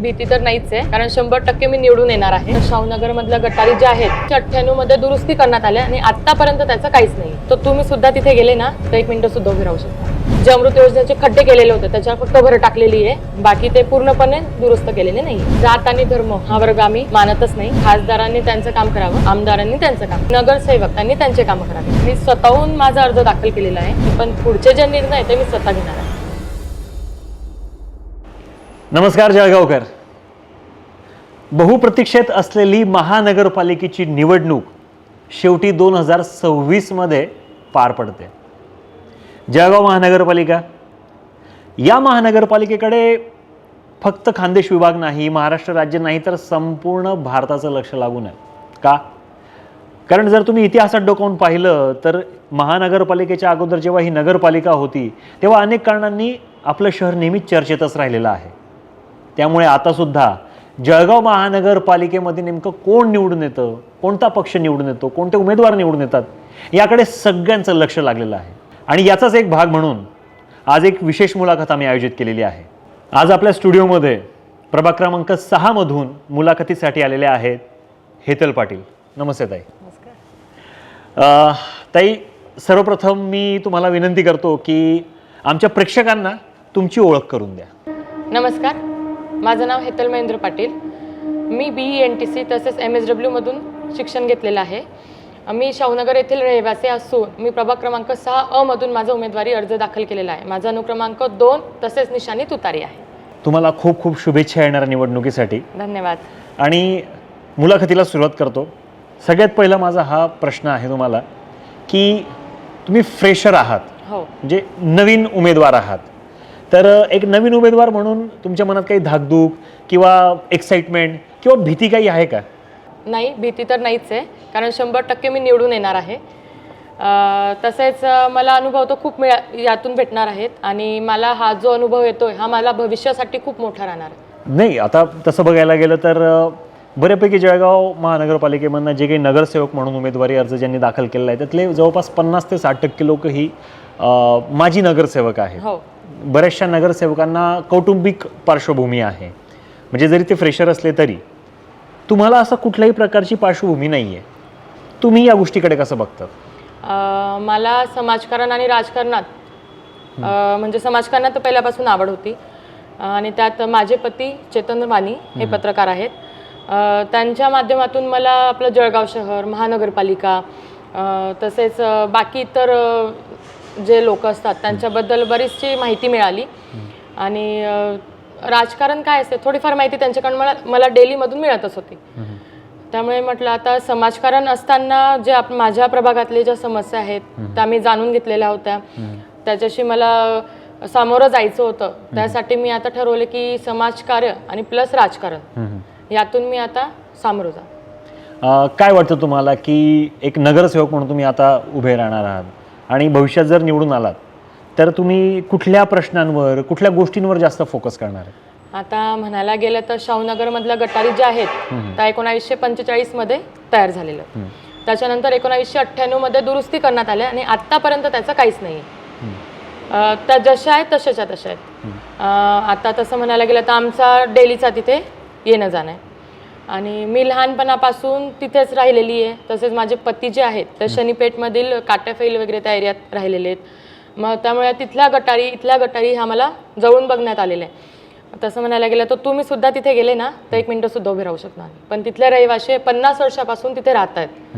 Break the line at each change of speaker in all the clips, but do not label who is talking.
भीती तर नाहीच आहे. कारण शंभर टक्के मी निवडून येणार आहे. शाहूनगर मधल्या गटारी ज्या आहेत अठ्ठ्याण्णवमध्ये दुरुस्ती करण्यात आल्या आणि आतापर्यंत त्याचं काहीच नाही तर तुम्ही सुद्धा तिथे गेले ना तर एक मिनिटं सुद्धा उभे राहू शकता. जे अमृत योजनेचे खड्डे केलेले होते त्याच्यावर फक्त भर टाकलेली आहे. बाकी ते पूर्णपणे दुरुस्त केलेले नाही जात आणि धर्म हा वर्ग आम्ही मानतच नाही. खासदारांनी त्यांचं काम करावं आमदारांनी त्यांचं काम. नगरसेवक त्यांनी त्यांचे काम करावे. मी स्वतःहून माझा अर्ज दाखल केलेला आहे. पण पुढचे जे निर्णय आहेत ते मी स्वतः घेणार आहे.
नमस्कार जळगावकर. बहुप्रतीक्षेत असलेली महानगरपालिकेची निवडणूक शेवटी दोन हजार सव्वीसमध्ये पार पडते. जळगाव महानगरपालिका. या महानगरपालिकेकडे फक्त खानदेश विभाग नाही महाराष्ट्र राज्य नाही तर संपूर्ण भारताचं लक्ष लागून आहे. का? कारण जर तुम्ही इतिहासात डोकावून पाहिलं तर महानगरपालिकेच्या अगोदर जेव्हा ही नगरपालिका होती तेव्हा अनेक कारणांनी आपलं शहर नेहमीच चर्चेतच राहिलेलं आहे. त्यामुळे आतासुद्धा जळगाव महानगरपालिकेमध्ये नेमकं कोण निवडून येतं? कोणता पक्ष निवडून येतो? कोणते उमेदवार निवडून येतात? याकडे सगळ्यांचं लक्ष लागलेलं आहे. आणि याचाच एक भाग म्हणून आज एक विशेष मुलाखत आम्ही आयोजित केलेली आहे. आज आपल्या स्टुडिओमध्ये प्रभाग क्रमांक सहामधून मुलाखतीसाठी आलेले आहेत हेतल पाटील. नमस्ते ताई. अ, ताई सर्वप्रथम मी तुम्हाला विनंती करतो की आमच्या प्रेक्षकांना तुमची ओळख करून द्या.
नमस्कार. माझं नाव हेतल महेंद्र पाटील. मी B E N T C तसेच एम एस डब्ल्यूमधून शिक्षण घेतलेलं आहे. मी शाहूनगर येथील रहिवासी असून मी प्रभाग क्रमांक सहा अ मधून माझा उमेदवारी अर्ज दाखल केलेला आहे. माझा अनुक्रमांक दोन तसेच निशाणी तुतारी आहे.
तुम्हाला खूप खूप शुभेच्छा येणाऱ्या निवडणुकीसाठी.
धन्यवाद.
आणि मुलाखतीला सुरुवात करतो. सगळ्यात पहिला माझा हा प्रश्न आहे तुम्हाला की तुम्ही फ्रेशर आहात.
हो.
म्हणजे नवीन उमेदवार आहात. तर एक नवीन उमेदवार म्हणून तुमच्या मनात काही धाकधूक किंवा एक्साइटमेंट किंवा भीती काही आहे का?
नाही भीती तर नाहीच आहे. कारण शंभर टक्के मी निवडून येणार आहे. तसेच मला अनुभव तो खूप मिळा यातून भेटणार आहेत. आणि मला हा जो अनुभव येतोय हा मला भविष्यासाठी खूप मोठा राहणार आहे.
नाही आता तसं बघायला गेलं तर बऱ्यापैकी जळगाव महानगरपालिकेमधनं जे काही नगरसेवक म्हणून उमेदवारी अर्ज ज्यांनी दाखल केलेला आहे त्यातले जवळपास पन्नास ते साठ टक्के लोक ही माजी नगरसेवक आहेत.
हो.
बऱ्याचशा नगरसेवकांना कौटुंबिक पार्श्वभूमी आहे. म्हणजे जरी ते फ्रेशर असले तरी तुम्हाला असं कुठल्याही प्रकारची पार्श्वभूमी नाही आहे तुम्ही या गोष्टीकडे कसं बघतात?
मला समाजकारण आणि राजकारणात म्हणजे समाजकारणात तर पहिल्यापासून आवड होती. आणि त्यात माझे पती चेतन वाणी हे पत्रकार आहेत. त्यांच्या माध्यमातून मला आपलं जळगाव शहर महानगरपालिका तसेच बाकी इतर अं, जे लोक असतात त्यांच्याबद्दल बरीचशी माहिती मिळाली. आणि राजकारण काय असते थोडीफार माहिती त्यांच्याकडून मला मला डेलीमधून मिळतच होती. त्यामुळे म्हटलं आता समाजकारण असताना जे आप माझ्या प्रभागातले ज्या समस्या आहेत त्या मी जाणून घेतलेल्या होत्या. त्याच्याशी मला सामोरं जायचं होतं. त्यासाठी मी आता ठरवलं की समाजकार्य आणि प्लस राजकारण यातून मी आता सामोरं जा
काय वाटतं तुम्हाला की एक नगरसेवक म्हणून तुम्ही आता उभे राहणार आहात? आणि भविष्यात जर निवडून आलात तर तुम्ही कुठल्या प्रश्नांवर कुठल्या गोष्टींवर जास्त फोकस करणार आहे?
आता म्हणायला गेलं तर शाहूनगरमधल्या गटारी ज्या आहेत त्या एकोणावीसशे पंचेचाळीसमध्ये तयार झालेल्या आहेत. त्याच्यानंतर एकोणावीसशे अठ्ठ्याण्णवमध्ये दुरुस्ती करण्यात आल्या आणि आत्तापर्यंत त्याचं काहीच नाही त्या जशा आहेत तशाच्या तशा आहेत. आता तसं म्हणायला गेलं तर आमचा डेलीचा तिथे येणं जाणं आहे. आणि मी लहानपणापासून तिथेच राहिलेली आहे. तसेच माझे पती जे आहेत ते शनीपेठमधील काट्याफैल वगैरे त्या एरियात राहिलेले आहेत. मग त्यामुळे तिथल्या गटारी इथल्या गटारी ह्या मला जवळून बघण्यात आलेल्या आहे. तसं म्हणायला गेलं तर तुम्ही सुद्धा तिथे गेले ना तर एक मिनटं सुद्धा उभे राहू शकणार नाही. पण तिथले रहिवाशी पन्नास वर्षापासून तिथे राहत आहेत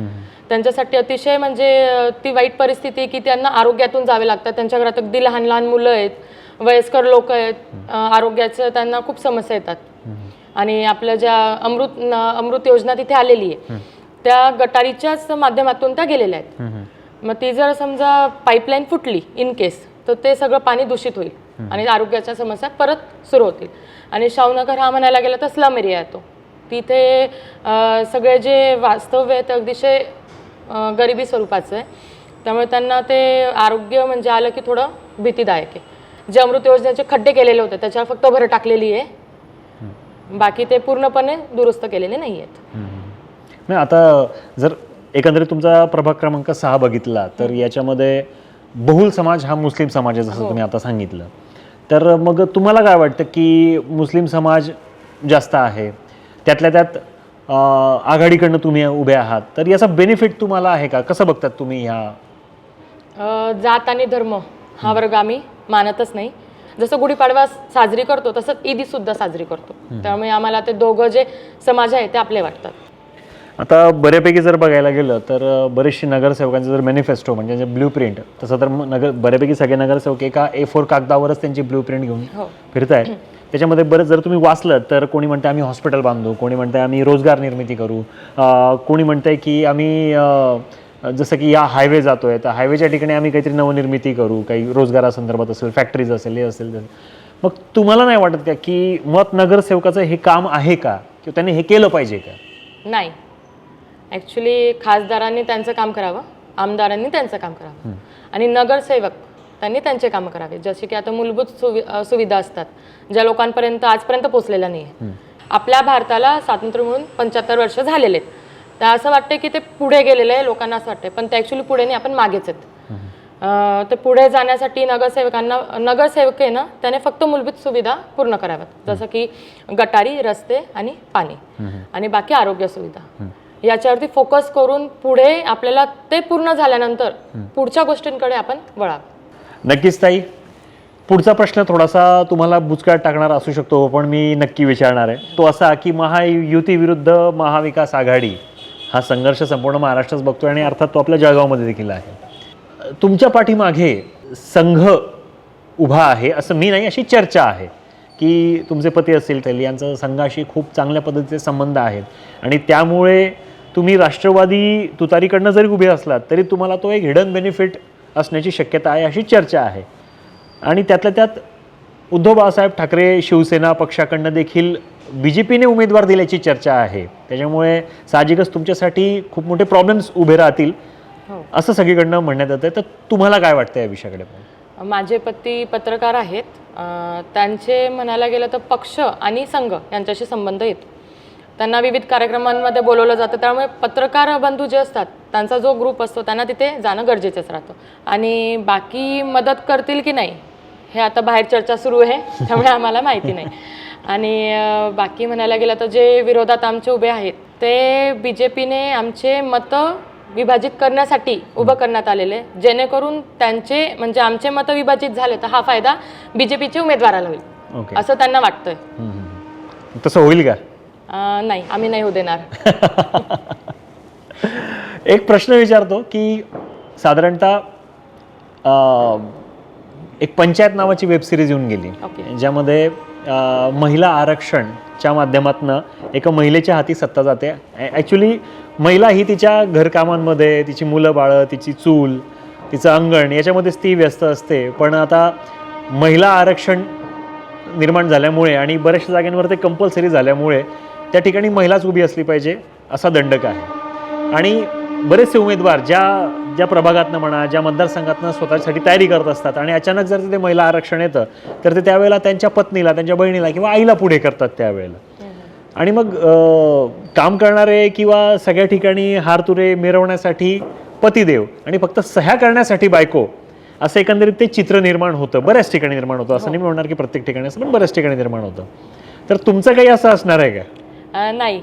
त्यांच्यासाठी अतिशय म्हणजे ती वाईट परिस्थिती की त्यांना आरोग्यातून जावे लागतात. त्यांच्या घरात अगदी लहान लहान मुलं आहेत वयस्कर लोक आहेत आरोग्याचं त्यांना खूप समस्या येतात. आणि आपल्या ज्या अमृत अमृत योजना तिथे आलेली आहे त्या गटारीच्याच माध्यमातून त्या गेलेल्या आहेत. मग ती जर समजा पाईपलाईन फुटली इन केस तर ते सगळं पाणी दूषित होईल आणि आरोग्याच्या समस्या परत सुरू होतील. आणि शाहूनगर हा म्हणायला गेला तर स्लम एरिया येतो तिथे सगळे जे वास्तव्य आहे ते अतिशय गरिबी स्वरूपाचं आहे. त्यामुळे त्यांना ते आरोग्य म्हणजे आलं की थोडं भीतीदायक आहे. जे अमृत योजनेचे खड्डे केलेले होते त्याच्यावर फक्त भर टाकलेली आहे. बाकी ते पूर्णपणे दुरुस्त केलेले नाही आहेत
नाही आता जर एकंदरीत तुमचा प्रभाग क्रमांक सहा बघितला तर याच्यामध्ये बहुल समाज हा मुस्लिम समाज आहे जसं तुम्ही आता सांगितलं. तर मग तुम्हाला काय वाटतं की मुस्लिम समाज जास्त आहे? त्यातल्या त्यात अं, आघाडीकडनं तुम्ही उभे आहात तर याचा बेनिफिट तुम्हाला आहे का? कसं बघतात तुम्ही ह्या?
अ, जात आणि धर्म हा वर्ग आम्ही मानतच नाही. जसं गुढीपाडवा साजरी करतो तसंच ईदी सुद्धा साजरी करतो. त्यामुळे आम्हाला ते दोघं जे समाज आहे ते आपले वाटतात.
आता बऱ्यापैकी जर बघायला गेलं तर अं, बरेचसे नगरसेवकांचं जर मॅनिफेस्टो म्हणजे जे ब्ल्यू प्रिंट तसं तर नगर बऱ्यापैकी सगळे नगरसेवक एका ए फोर कागदावरच त्यांची ब्ल्यू प्रिंट घेऊन
हो.
फिरताय त्याच्यामध्ये बरं जर तुम्ही वाचलं तर कोणी म्हणतं आम्ही हॉस्पिटल बांधू कोणी म्हणतंय आम्ही रोजगार निर्मिती करू कोणी म्हणतंय की आम्ही जसं की या हायवे जातोय तर हायवेच्या ठिकाणी आम्ही काहीतरी नवनिर्मिती करू काही रोजगारासंदर्भात असेल फॅक्टरीज असेल हे असेल. मग तुम्हाला नाही वाटत का की मत नगरसेवकाचं हे काम आहे का? किंवा त्यांनी हे केलं पाहिजे का?
नाही. ॲक्च्युली खासदारांनी त्यांचं काम करावं आमदारांनी त्यांचं काम करावं. आणि नगरसेवक त्यांनी त्यांचे काम करावे. जसे की आता मूलभूत सुवि सुविधा असतात ज्या लोकांपर्यंत आजपर्यंत पोचलेल्या नाही आहे आपल्या भारताला स्वातंत्र्य म्हणून पंच्याहत्तर वर्ष झालेले आहेत. तर असं वाटतं की ते पुढे गेलेलं आहे लोकांना असं वाटतं पण ते ॲक्च्युली पुढे नाही आपण मागेच आहेत. तर पुढे जाण्यासाठी नगरसेवकांना नगरसेवक आहे ना त्याने फक्त मूलभूत सुविधा पूर्ण कराव्यात. जसं की गटारी रस्ते आणि पाणी आणि बाकी आरोग्य सुविधा. याच्यावरती फोकस करून पुढे आपल्याला ते पूर्ण झाल्यानंतर पुढच्या गोष्टींकडे आपण वळावं.
नक्कीच ताई. पुढचा प्रश्न थोडासा तुम्हाला बुचकाट टाकणारा असू शकतो पण मी नक्की विचारणार आहे. तो असा की महायुती विरुद्ध महाविकास आघाडी हा संघर्ष संपूर्ण महाराष्ट्रच बघतोय आणि अर्थात तो आपल्या जळगावमध्ये देखील आहे. तुमच्या पाठीमागे संघ उभा आहे असं मी नाही अशी चर्चा आहे की तुमचे पती असतील तेल यांचा संघाशी खूप चांगल्या पद्धतीचे संबंध आहेत. आणि त्यामुळे तुम्ही राष्ट्रवादी तुतारीकडनं जरी उभे असलात तरी तुम्हाला तो एक हिडन बेनिफिट असण्याची शक्यता आहे अशी चर्चा आहे. आणि त्यातल्या त्यात उद्धव बाळासाहेब ठाकरे शिवसेना पक्षाकडनं देखील बी जे पीने उमेदवार दिल्याची चर्चा आहे. त्याच्यामुळे साहजिकच तुमच्यासाठी खूप मोठे प्रॉब्लेम्स उभे राहतील
हो.
असं सगळीकडनं म्हणण्यात येतं तर तुम्हाला काय वाटतं या विषयाकडे?
माझे पती पत्रकार आहेत. त्यांचे म्हणायला गेलं तर पक्ष आणि संघ यांच्याशी संबंध येतो. त्यांना विविध कार्यक्रमांमध्ये बोलवलं जातं. त्यामुळे पत्रकार बंधू जे असतात त्यांचा जो ग्रुप असतो त्यांना तिथे जाणं गरजेचंच राहतं. आणि बाकी मदत करतील की नाही हे आता बाहेर चर्चा सुरू आहे त्यामुळे आम्हाला माहिती नाही. आणि बाकी म्हणायला गेलं तर जे विरोधात आमचे उभे आहेत ते बी जे पीने आमचे मतं विभाजित करण्यासाठी उभं करण्यात आलेले जेणेकरून त्यांचे म्हणजे आमचे मतं विभाजित झाले तर हा फायदा बी जे पीच्या उमेदवाराला होईल. असं त्यांना वाटतंय.
तसं होईल का?
नाही आम्ही नाही होऊ देणार.
एक प्रश्न विचारतो की साधारणतः एक पंचायत नावाची वेब सिरीज येऊन गेली. ज्यामध्ये महिला आरक्षणच्या माध्यमातून एका महिलेच्या हाती सत्ता जाते. ॲक्च्युली महिला ही तिच्या घरकामांमध्ये तिची मुलं बाळं तिची चूल तिचं अंगण याच्यामध्येच ती व्यस्त असते. पण आता महिला आरक्षण निर्माण झाल्यामुळे आणि बऱ्याचशा जागांवर ते कंपल्सरी झाल्यामुळे त्या ठिकाणी महिलाच उभी असली पाहिजे असा दंडक आहे. आणि बरेचसे उमेदवार ज्या ज्या प्रभागातनं म्हणा ज्या मतदारसंघातनं स्वतःसाठी तयारी करत असतात आणि अचानक जर तिथे महिला आरक्षण येतं तर ते त्यावेळेला त्यांच्या पत्नीला त्यांच्या बहिणीला किंवा आईला पुढे करतात त्यावेळेला. आणि मग काम करणारे किंवा सगळ्या ठिकाणी हारतुरे मिरवण्यासाठी पतिदेव आणि फक्त सह्या करण्यासाठी बायको असं एकंदरीत ते चित्र निर्माण होतं. बऱ्याच ठिकाणी निर्माण होतं. असं नाही म्हणणार की प्रत्येक ठिकाणी असं पण बऱ्याच ठिकाणी निर्माण होतं. तर तुमचं काही असं असणार आहे का?
नाही.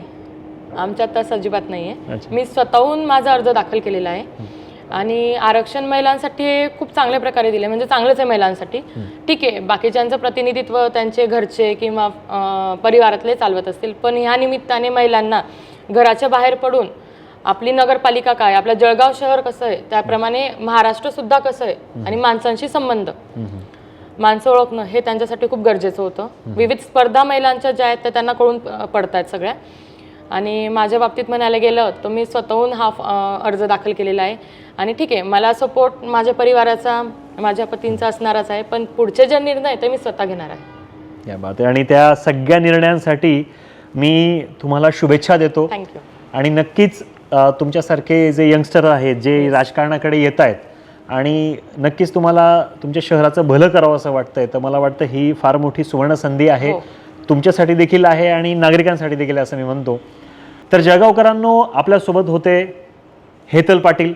आमच्यात तसं अजिबात नाही आहे. मी स्वतःहून माझा अर्ज दाखल केलेला आहे. आणि आरक्षण महिलांसाठी हे खूप चांगल्या प्रकारे दिले म्हणजे चांगलंच आहे महिलांसाठी. ठीक आहे बाकीच्यांचं प्रतिनिधित्व त्यांचे घरचे किंवा परिवारातले चालवत असतील पण ह्या निमित्ताने महिलांना घराच्या बाहेर पडून आपली नगरपालिका काय आपलं जळगाव शहर कसं आहे त्याप्रमाणे महाराष्ट्र सुद्धा कसं आहे आणि माणसांशी संबंध. माणसं ओळखणं हे त्यांच्यासाठी खूप गरजेचं होतं. विविध स्पर्धा महिलांच्या ज्या आहेत त्या त्यांना कळून पडत आहेत सगळ्या. आणि माझ्या बाबतीत म्हणायला गेलं तर मी स्वतःहून हा अर्ज दाखल केलेला आहे. आणि ठीक आहे मला सपोर्ट माझ्या परिवाराचा माझ्या पतींचा असणारच आहे पण पुढचे जे निर्णय ते मी स्वतः घेणार आहे.
या बात आहे. आणि त्या सगळ्या निर्णयांसाठी मी तुम्हाला शुभेच्छा देतो.
थँक्यू
आणि नक्कीच तुमच्यासारखे जे यंगस्टर आहेत जे राजकारणाकडे येत आहेत आणि नक्कीच तुम्हाला तुमच्या शहराचं भलं करावं असं वाटतंय तर मला वाटतं ही फार मोठी सुवर्ण संधी आहे.
हो.
तुमच्यासाठी देखील आहे आणि नागरिकांसाठी देखील आहे असं मी म्हणतो. तर जळगावकरांनो आपल्यासोबत होते हेतल पाटील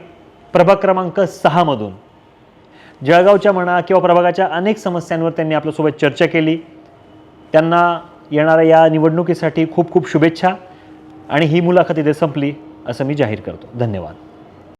प्रभाग क्रमांक सहामधून जळगावच्या म्हणा किंवा प्रभागाच्या अनेक समस्यांवर त्यांनी आपल्यासोबत चर्चा केली. त्यांना येणाऱ्या या निवडणुकीसाठी खूप खूप शुभेच्छा आणि ही मुलाखत इथे संपली असं मी जाहीर करतो. धन्यवाद.